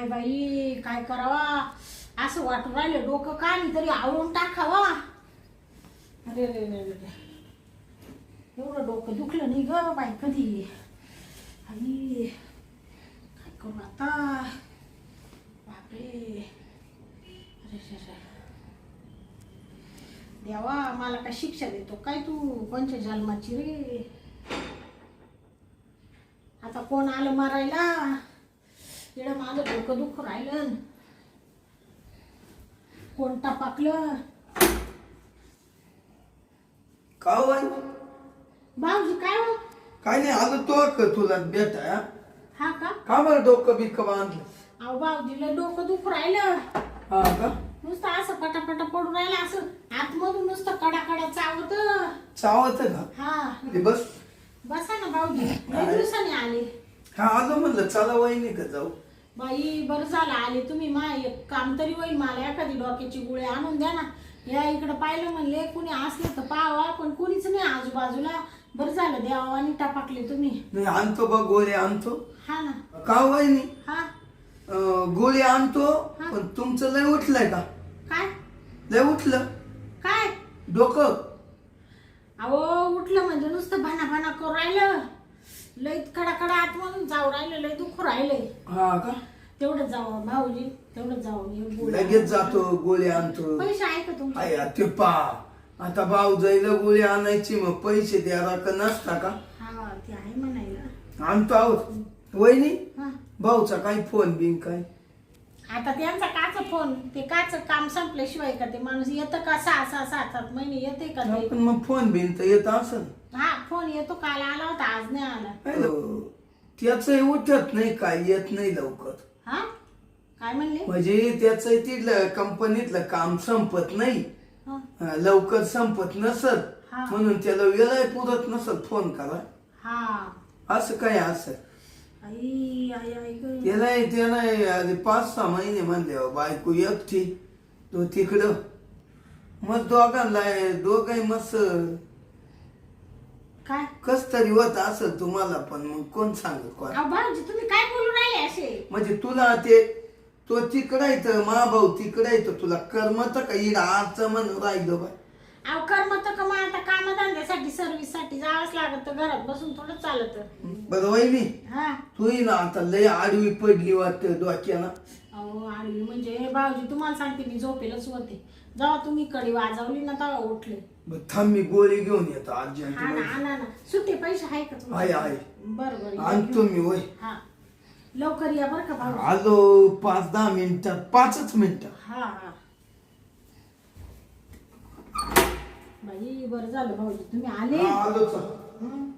काय बाई काय करावा? असं वाटून राहिलं डोकं का तरी आवळून टाकावा. अरे रे रे रे एवढं डोकं दुखलं नाही ग बाई कधी. आई काय करू आता? बापरे. अरे रे देवा मला काय शिक्षा देतो काय तू? पंच जन्माची रे? आता कोण आलं मारायला? इकडं माझं डोकं दुःख राहिलं. कोण टपाकलं का वय भाऊजी काय हो? काय नाही आलो तो का तुला बेटा हा? का? का बरं डोकं बिकं बांधलं? अहो भाऊजीला डोकं दुःख राहिलं. हा का? नुसतं असं पटापटा पडून राहिलं असं आतमधून नुसतं कडा कडा चावत चावत का? हा. ते बस. बसा ना भाऊजी लय दिवसाने आले. हा आलो म्हणलं चला वहिनी का जाऊ? बाई बरं झालं आले तुम्ही. मा एक काम तरी होईल मला एखादी डोक्याची गोळी आणून द्या ना. या इकडं पाहिलं म्हणले कुणी असलं तर पावा पण कुणीच नाही आजूबाजूला. बरं झालं देवा आणि टापाकले तुम्ही. नाही आणतो बघ गोळी आणतो. हा ना. का हा अं, गोळी आणतो हा. पण तुमचं लय उठलंय का? काय? लय उठलं. काय? डोकं. अहो उठलं म्हणजे नुसतं भाना भाना करू राहिलं. लय कडा कडा आतमधून जाऊ राहिलं लय दुःख राहिलंय. हा का? तेवढं जावं भाऊजी तेवढं जावं लगेच जातो गोळी आणतो. पैसे आहे का तुमचे? आया ते पा. आता भाऊ जायला गोळी आणायची मग पैसे द्यायला का नसता का? हा ते आहे म्हणायला. आणतो आहोत वहिनी हा. भाऊचा काही फोन बिन काय आता त्यांचा काच फोन ते काच काम संपल्याशिवाय का ते माणूस येतं का सहा सहा सात सात महिने येते का ते? पण मग फोन बिन तर येत असन. हा फोन येतो काल आला होता आज नाही आला. त्याच उठत नाही काय येत नाही लवकर. हा? काय म्हणले? म्हणजे त्याच तिथलं कंपनीतलं काम संपत नाही. हा. लवकर संपत नसत हा. म्हणून त्याला वेळही पुरत नसत फोन करा. हा. असं काय असं? आई आई आई ग. त्याला त्याला आधी पाच सहा महिने म्हणले अहो, बायको एकटी तो तिकडं. मग दोघांना दोघाही मस्त. काय? कस तरी होत असेल तुम्हाला पण मग कोण सांगत कोण? अहो भाऊजी तुम्ही काय असे म्हणजे तुला ते तो तिकडायचं महाभाऊ तिकडायचं तुला करमत का इड आजचं म्हणून राहिलं बाय अहो कर्म तर कमा आता कामधंद्यासाठी सर्व्हिससाठी जावंच लागत तर घरात बसून थोडं चालत. बरं वहिनी हा. तू ना आता लय आडवी पडली वाटत डोक्यानं अहो आडवी म्हणजे भाऊजी तुम्हाला सांगते मी झोपेलच होते. जेव्हा तुम्ही कडी वाजवली ना तेव्हा उठले. बरं, थांब मी गोळी घेऊन येतो अर्जंट हा ना आणा ना सुट्टे पैसे आहे का आहे, आहे. बरं बरं या आणतो घेऊन. मी वय. हा. लवकर या बरं का भाऊ. आलो पाच दहा मिनिटात पाचच मिनिटात. हा हा. बाई बरं झालं भाऊजी तुम्ही आले? हा, आलो चल. हं.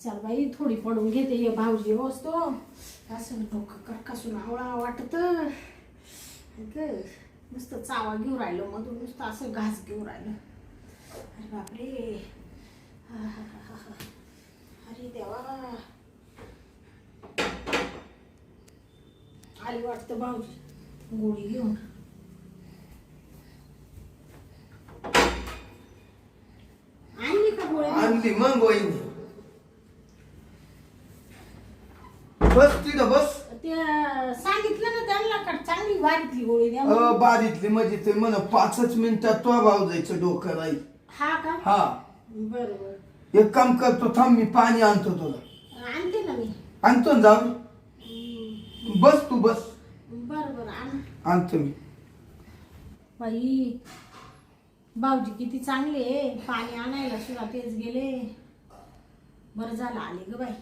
चल बाई थोडी पडून घेते ये भाऊजी वस्तू. असं डोकं करकासून आवळा वाटत. नुसतं चावा घेऊ राहिलो मधून नुसतं असं घास घेऊ राहिलं. अरे बापरे. हा, हा, हा, हा, हा. अरे देवा. आली वाटतं भाऊजी. गोळी घेऊन. आणली का गोळी? आणली मग वहिनी. बस तिथं बस. ते सांगितलं ना त्यांना का चांगली वाढतली गोळी द्या अ, म्हणून. बारीतली म्हणजे ते म्हण पाचच मिनिटात तो भाऊ जायचं डोकं राहील. हा का? हा. बर बर. एक काम करतो थांब मी पाणी आणतो तुला. आणते ना मी. आणतो ना जाऊ बस तू बस. बर बर आण. आणतो मी. बाई भाऊजी किती चांगले आहे. पाणी आणायला सुद्धा तेच गेले. बरं झालं आले ग बाई.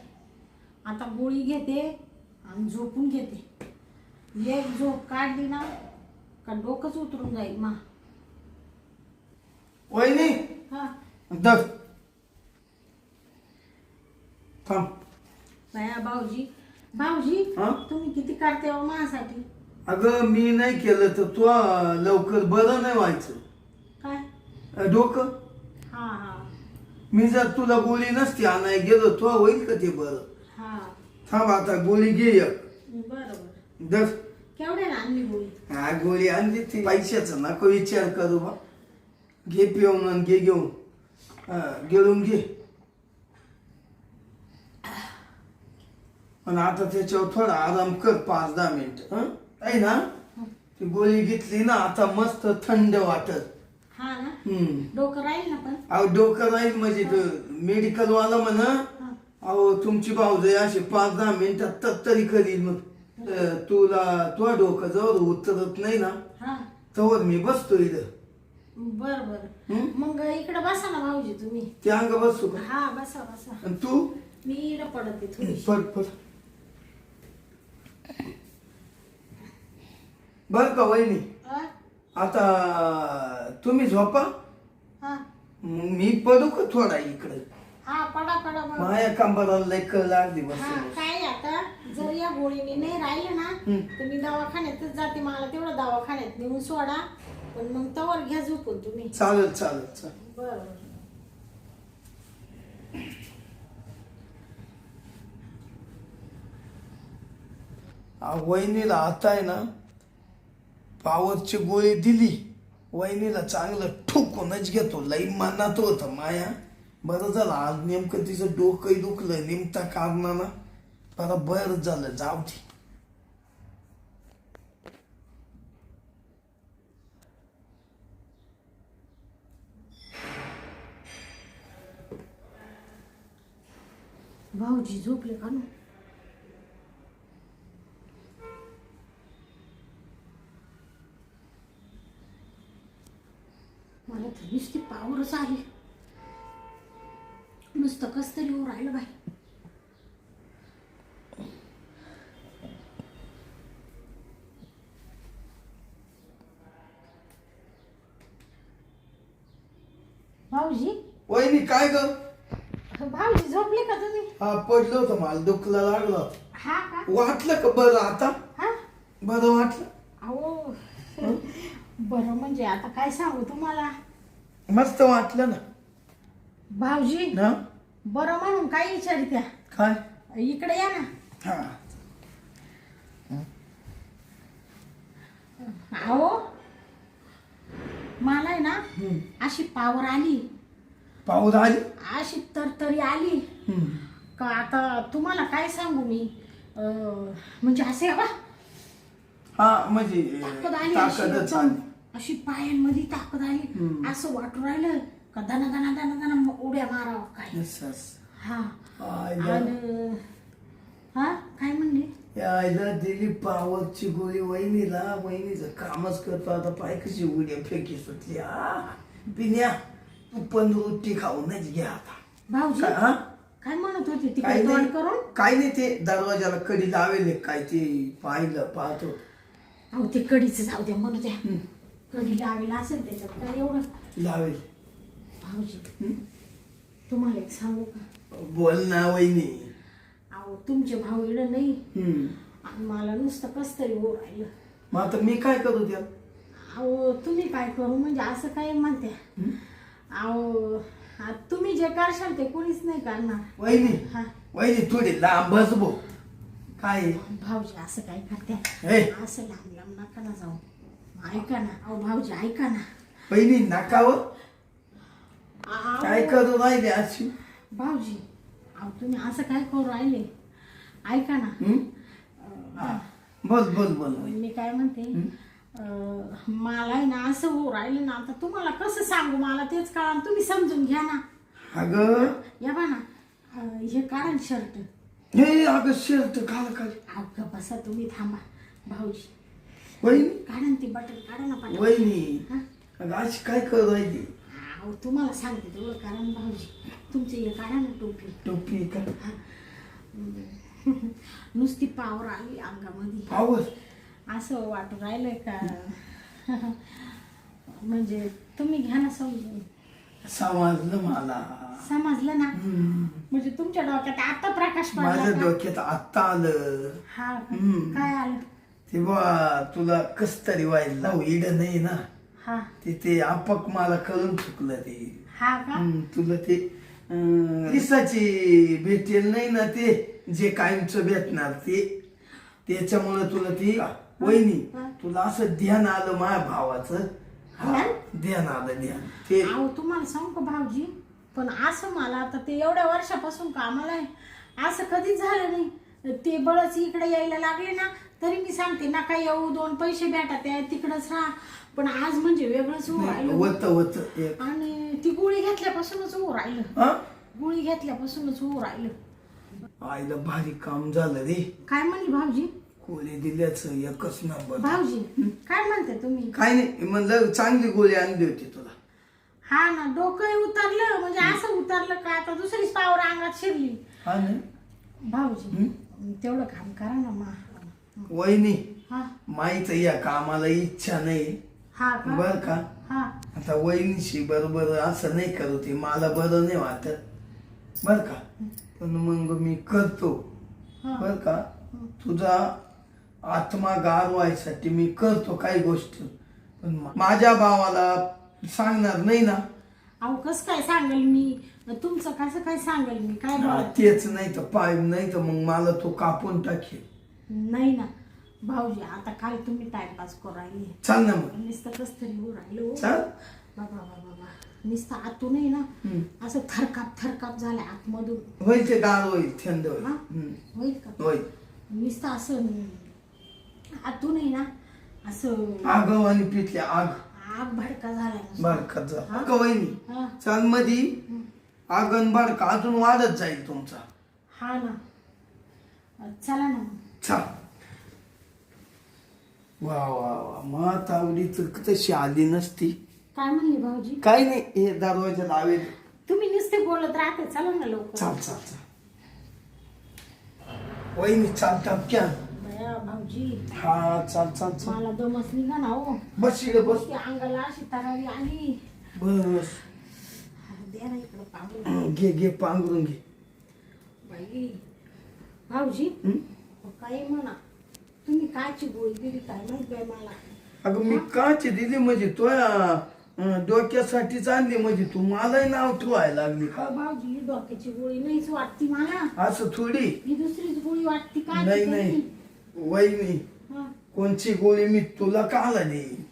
आता गोळी घेते आणि झोपून घेते. एक झोप काढली ना का डोकंच उतरून जाईल मा. वहिनी हा. दर थांब. बाया भाऊजी. भाऊजी हा? तुम्ही किती काढते हो माझ्यासाठी? अगं मी नाही केलं तर तू लवकर बरं नाही व्हायचं. काय? अ, डोकं? हा हा. मी जर तुला गोळी नसती आणाय गेलो तो होईल का ते बरं? हा. थांब आता गोळी घे एक. बरं बरं दर केवढ्या आणली गोळी? हा गोळी आणली ती. पैशाचा नको विचार करू बा. घे पिऊन आणि घे घेऊन. हा, गिळून घे. पण आता त्याच्यावर थोडा आराम कर पाच दहा मिनिट हं? आहे ना? ती गोळी घेतली ना आता मस्त थंड वाटत. हा ना? हम्म. डोकं राहील ना पण? अहो डोकं राहील म्हणजे मेडिकल वाला म्हणा हा. अहो तुमची भाऊजाई अशी पाच दहा मिनिटात तर तरी करील मग अं, तुला तुझ्या डोकं जवळ उतरत नाही ना? हा. तवर मी बसतो इथं. बर बर? मग इकडे बसा ना भाऊजी तुम्ही. ते अंग बसू का? हा बसा बसा. आणि तू? मी इकडे पडते पर पर बर का वहिनी? आता तुम्ही झोपा. हा. मग मी पडू का थोडा इकडे? हा पडा पडा. माया कंबराला लय कळ लागली हा बस. काय आता? जर या गोळीने नाही राहिलं ना. तर मी दवाखान्यातच जाते. मला तेवढं दवाखान्यात नेऊन सोडा. पण मग तवर घ्या झोपून तुम्ही. चालेल चालेल चालेल. बरं. आ, वहिनीला आता आहे ना पावरची गोळी दिली वहिनीला चांगलं ठोकूनच घेतो. लई मनात होतं माया. बरं झालं आज नेमकं तिचं डोकंही दुखलं निमता कारणानं. बरं बरं झालं जाऊ दे. भाऊजी झोपले का ना? मला तर नुसती पावरच आली. नुसतं कस तरी हो राहिलं बाई. भाऊजी? वहिनी काय ग? भाऊजी झोपले का तुम्ही? हा पडलं होतं. मला दुखला लागलं. हा का? वाटलं का बरं आता? हा? बरं वाटलं. बरं म्हणजे आता काय सांगू तुम्हाला? मस्त वाटलं ना. भाऊजी ना? बरं म्हणून काय विचारित्या काय? इकडे या ना. हा. अहो मला आहे ना हम्म. अशी पावर आली. पाऊस आली? अशी तरतरी आली. हम्म. का आता तुम्हाला काय सांगू मी? अं, म्हणजे असे बा हा म्हणजे ताकद आली अशी. ताकदच. आली. अशी पायांमध्ये ताकद आली. असं वाटू राहिलं का दना दना दना दना उड्या मारावं काय. हा. आणि हा काय म्हणले? आईला दिली पावरची गोळी वहिनीला. वहिनीचं कामच करतो. आता पाय कशी उड्या फेकी सुटली आ? पिन्या तू पण रोटी खाऊनच घ्या आता. भाऊजी काय, हा? काय म्हणत होते? काय तिकडे तोंड नाही. करून? काय नाही ते दरवाजाला कडी लावेल. काय ते पाहिलं पाहतो अहो ते कडीच जाऊ द्या म्हणू द्या. कडी लावेला असेल त्याच्यात काय एवढं. लावेल. भाऊजी? तुम्हाला एक सांगू का? बोल ना वहिनी. अहो तुमचे भाऊ इकडं नाही. हम्म. आणि मला नुसतं कस तरी राहिलं मग आता मी काय करू त्या अहो तुम्ही काय करू? म्हणजे असं काय म्हणते? हं? अहो आ, तुम्ही जे करशाल ते कोणीच नाही करणार. वहिनी हा. वहिनी थोडी लांब बस भो काय? भाऊजी असं काय करते? हे असं लांब लांब नका ना जाऊ. ऐका ना अहो भाऊजी ऐका ना. वहिनी नकावर? अहो, काय करू राहिले अशी. भाऊजी अहो तुम्ही असं काय करू राहिले? ऐका ना. हं? हा. बोल बोल बोल. मी काय म्हणते? अं, मला आहे ना असं हो राहिलं ना आता तुम्हाला कसं सांगू? मला तेच कळा तुम्ही समजून घ्या ना. अगं. या बा ना. अं, हे काढा शर्ट. हे अगं शर्ट काल काल अहो बसा तुम्ही थांबा. भाऊजी. वहिनी? काढा ना ती बटन काढा ना पटकन. वहिनी हा? अगं अशी काय करू राहिली? अहो तुम्हाला सांगते तेवढं कारण भाऊजी. तुमचे हे काढा ना टोपी. टोपी का? नुसती पावर आली अंगामध्ये. पाऊस असं वाटून राहिलंय का? म्हणजे तुम्ही घ्या ना समजून. समजलं मला. समजलं ना? हम्म. म्हणजे तुमच्या डोक्यात आता प्रकाश पडला माझ्या का? डोक्यात आत्ता आलं. हा का? हम्म. काय आलं? तेव्हा तुला कस तरी व्हायला इड नाही ना. हा. ते ते आपक मला कळून चुकलं ते. हा का? हम्म, तुला ते अं, दिसाची भेटेल नाही ना ते जे कायमचं भेटणार ते. त्याच्यामुळे तुला ती वहिनी हा. तुला असं ध्यान आलं माझ्या भावाचं. हा, ध्यान? ध्यान आलं ध्यान. ते अहो तुम्हाला सांगू का भाऊजी? पण असं मला आता ते एवढ्या वर्षापासून कामाला आहे. असं कधीच झालं नाही. ते बळच इकडे यायला लागले ना तरी मी सांगते नका येऊ दोन पैसे भेटा त्या तिकडच राहा. पण आज म्हणजे वेगळंच होऊ राहिलं. एक. आणि ती गोळी घेतल्यापासूनच होऊ राहिलं. हा? गोळी घेतल्यापासूनच होऊ राहिलं. आईला भारी काम झालं रे. काय म्हणली भाऊजी? गोळी दिल्याच एकच नंबर. भाऊजी काय म्हणते तुम्ही? काय नाही म्हणलं चांगली गोळी आणली होती तुला. हा ना डोकं उतरलं म्हणजे असं उतरलं का आता दुसरीच पावर अंगात शिरली. हा नाही भाऊजी तेवढं काम करा ना मा. वहिनी हा. माहीत या कामाला इच्छा नाही. हा का? बर का? हा. आता वहिनीशी बरोबर असं नाही करू ते मला बरं नाही वाटत. बर का? पण मग मी करतो. हा. बर का? तुझा आत्मा गार व्हायसाठी मी करतो काही गोष्टी. पण मा- माझ्या भावाला सांगणार नाही ना. अहो कस काय सांगेल मी? तुमचं कसं काय सांगेल मी? काय हा, बोला तेच नाही तर पाय नाही तर मग मला तो कापून टाकेल. नाही ना. भाऊजी आता काय तुम्ही टाइमपास करू राहिले. चाल ना मग. नुसतं कस तरी होऊ राहिलो चाल. बाबा बाबा बाबा. नुसतं आतूनही ना. हम्म. असं थरकाप थरकाप झालाय आतमधून. होईल ते गार होईल थंड होईल. हा? हम्म. होईल का? होईल. नुसतं असं आतूनही ना असं आग आणि पिठले आग. आग भडका झालाय नुसता. बारकात जा हा? का वहिनी हा. चाल मधी. आगन बारका अजून वाढत जाईल तुमचा. हा ना. चला ना मग. छा वा वा वा. तावडी तर तशी आली नसती. काय म्हणले भाऊजी? काय नाही हे दरवाजा लावेल. तुम्ही नुसते बोलत राहते चला ना लवकर. चाल चाल चाल. वहिनी चाल टपक्या बया भाऊजी. हा चाल चाल चाल. मला दमच निघा ना हो. बस इकडे बस. ती अंगाला अशी तरारी आली. बस. द्या ना इकडं पाहून घे घे पांघरून घे. बाई भाऊजी. हं? काही म्हणा. तुम्ही कायची गोळी दिली काय माहीत बाई मला? अगं मी काची दिली? म्हणजे तो डोक्यासाठीच आणली. म्हणजे तू मलाही नाव ठेवायला लागली का? अहो, भाऊजी ही डोक्याची गोळी नाहीच वाटती मला. असं थोडी? ही दुसरीच गोळी वाटती काय नाही नाही. वहिनी हा. कोणची गोळी मी तुला का आला देईन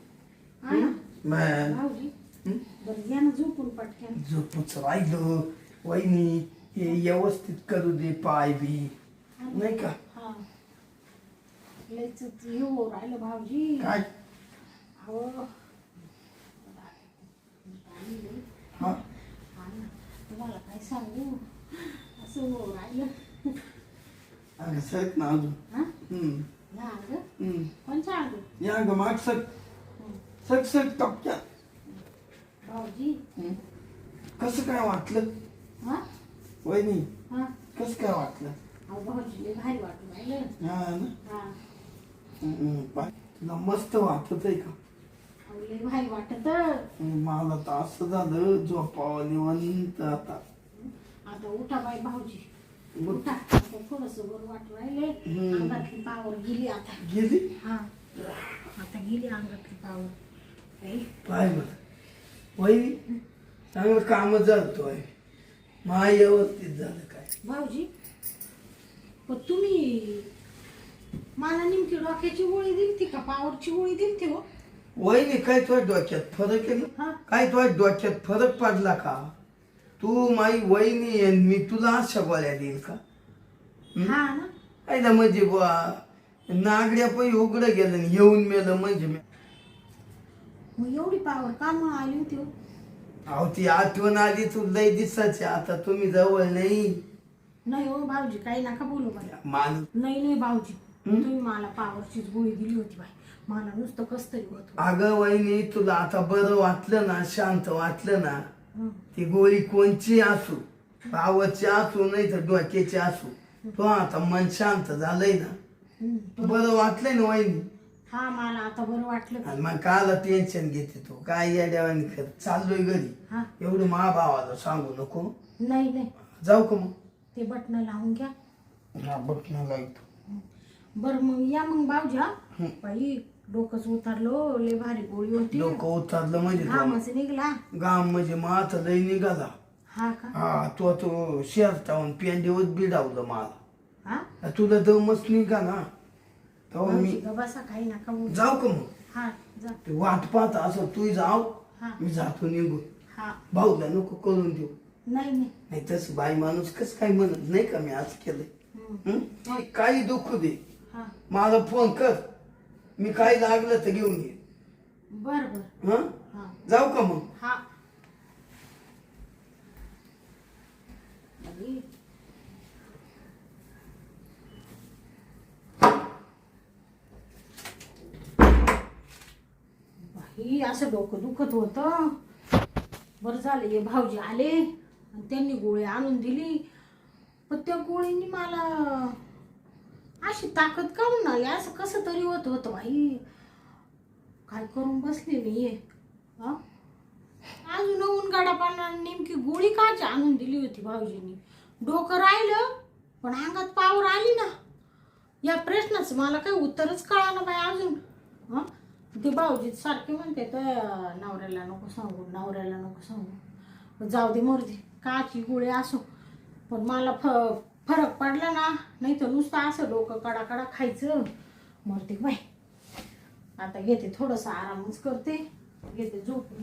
हा. मॅन भाऊजी हं? बरं या ना झोपून पटक्यान झोपूच राहिलं. वहिनी हे व्यवस्थित करू दे पाय बी. नाही का? लयच हो राहिलं भाऊजी. काय? अहो हा. हा. तुम्हाला काय सांगू? असं हो राहिलं. अगं सर ना अजून. हा? हम्म, या अगं? हम्म. कोणच्या अगं? या ग माग सर. सर सर भाऊजी. हम्म. कसं काय वाटलं? हा? वहिनी हा? कसं काय वाटलं? अहो भाऊजी लय भारी वाटून राहिलं. हा ना? हा. पाय. तुला मस्त वाटत आहे का लय भारी वाटत. मला तर असं झालं झोपावं निवंत आता. आता उठा बाई भाऊजी. उठ. आता थोडस वर वाटू राहिले. अंगातली पावर गेली आता. गेली? हा. आता गेली अंगातली पावर. बाई, पाय बरं वहिनी चांगलं काम झालतोय मा व्यवस्थित झालं काय? भाऊजी पण तुम्ही मला नेमकी डोक्याची गोळी दिलती का? पावरची गोळी दिलती हो. वहिनी काय तुझ्या डोक्यात फरक आहे ना? हा. काय तुझ्या डोक्यात फरक पडला का? तू माई वहिनी आहे आणि मी तुला अशा गोळ्या देईल का? हा ना. काय ना म्हणजे बुवा नागड्या पण उघडं गेलं आणि येऊन मेलं म्हणजे मी. मग एवढी पावर का मग आली होती हो? अहो ती आठवण आली तू लय दिसाची आता तुम्ही जवळ नाही. नाही हो भाऊजी काही नका बोलू मला. मान नाही नाही भाऊजी? तुम्ही मला पावरचीच गोळी दिली होती बाई. मला नुसतं कस तरी होत होतं. अगं वहिनी तुला आता बरं वाटलं ना शांत वाटलं ना. ती गोळी कोणची असू? पावरची असू नाही तर डोक्याची असू? तो आता मन शांत झालंय ना. बरं वाटलंय ना वहिनी? हा मला आता बरं वाटलं. आणि मग काला टेन्शन घेते तू. काय या देवानी कर चाललोय घरी. एवढं महाभावाला सांगू नको. नाही नाही. जाऊ का मग? ते बटन लावून घ्या. हा लावतो. बर मग या मग हा हं. बाई डोकंच उतरलो लय भारी गोळी होती. डोकं उतरलं म्हणजे घामच निघला. गाम म्हणजे मात लय निघाला. हा का? हा तो तो शेरतावून पेंडीवर बिडावलं मला. हा? तुला दमच निघा ना तेव्हा मी बसा काही नका बोलू. जाऊ का मग? हा जा. ते वाट पाहत असं तू जाऊ हा. मी जातो निघून. हा. भाऊला नको करून देऊ. नाही नाही. नाही तसं बाई माणूस कसं काय म्हणत? नाही का मी आज केलंय? हं. हं? ती काही दुःख दे. हा. मला फोन कर. मी काही लागलं तर घेऊन ये बर बर. हं? हा. जाऊ का मग? हा. बाई. बाई असं डोकं दुखत होतं. बरं झालं हे भाऊजी आले आणि त्यांनी गोळी आणून दिली. पण त्या गोळींनी मला अशी ताकद काढून आली असं कसं तरी होत होतं बाई. काय करून बसले मी हा? अजून ऊन गाडा पाण्याने नेमकी गोळी काची आणून दिली होती भाऊजींनी? डोकं राहिलं पण अंगात पावर आली ना. या प्रश्नाचं मला काही उत्तरच कळालं बाई अजून. हां? ते भाऊजी सारखे म्हणते तर नवऱ्याला नको सांगू नवऱ्याला नको सांगू. जाऊ दे मोरदे काची गोळी असो. पण मला फ फरक पडला ना. नाही तर नुसतं असं डोकं कडा कडा खायचं मरते बाय आता घेते थोडंसं आरामच करते. घेते झोपून.